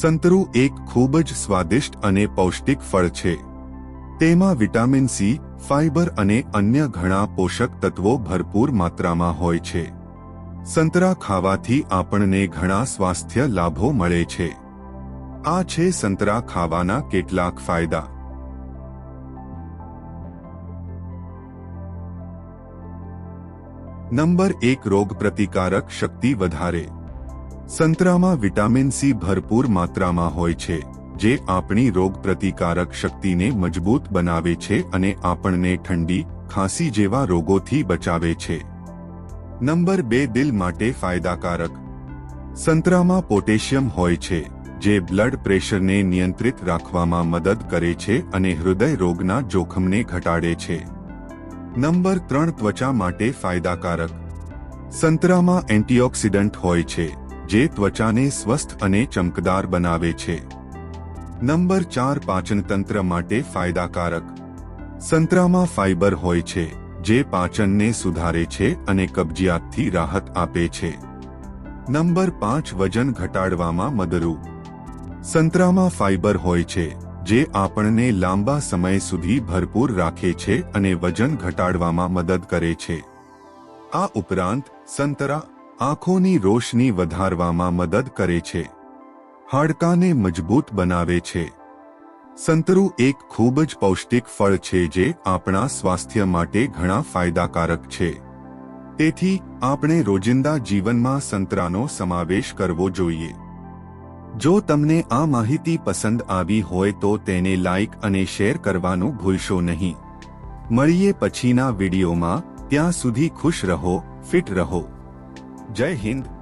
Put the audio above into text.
સંતરું એક ખૂબ જ સ્વાદિષ્ટ અને પૌષ્ટિક ફળ છે. તેમાં વિટામિન સી ફાઇબર અને અન્ય ઘણા પોષક તત્વો ભરપૂર માત્રામાં હોય છે. સંતરા ખાવાથી આપણને ઘણા સ્વાસ્થ્ય લાભો મળે છે. આ છે સંતરા ખાવાના કેટલાક ફાયદા. નંબર એક રોગ પ્રતિકારક શક્તિ વધારે. સંતરામાં વિટામિન સી ભરપૂર માત્રામાં હોય છે, જે આપણી રોગ પ્રતિકારક શક્તિને મજબૂત બનાવે છે અને આપણને ઠંડી, ખાંસી જેવા રોગોથી બચાવે છે. નંબર બે, દિલ માટે ફાયદાકારક. સંતરામાં પોટેશિયમ હોય છે, જે બ્લડ પ્રેશરને નિયંત્રિત રાખવામાં મદદ કરે છે અને હૃદય રોગના જોખમને ઘટાડે છે. નંબર ત્રણ, ત્વચા માટે ફાયદાકારક. સંતરામાં એન્ટીઓક્સિડન્ટ હોય છે જે ત્વચાને સ્વસ્થ અને ચમકદાર બનાવે છે. નંબર ચાર પાચનતંત્ર માટે ફાયદાકારક. સંતરામાં ફાઇબર હોય છે, જે પાચનને સુધારે છે અને કબજિયાતથી રાહત આપે છે. નંબર પાંચ વજન ઘટાડવામાં મદરૂપ સંતરામાં ફાઇબર હોય છે, જે આપણને લાંબા સમય સુધી ભરપૂર રાખે છે અને વજન ઘટાડવામાં મદદ કરે છે. આ ઉપરાંત સંતરા આંખોની રોશની વધારવામાં મદદ કરે છે. હાડકાને મજબૂત બનાવે છે. સંતરું એક ખૂબ જ પૌષ્ટિક ફળ છે જે આપણા સ્વાસ્થ્ય માટે ઘણા ફાયદાકારક છે. તેથી, આપણે રોજિંદા જીવનમાં સંતરાનો સમાવેશ કરવો જોઈએ. જો તમને આ માહિતી પસંદ આવી હોય તો તેને લાઇક અને શેર કરવાનું ભૂલશો નહીં. મળીએ પછીના વિડીયોમાં. ત્યાં સુધી ખુશ રહો, ફિટ રહો. જય હિન્દ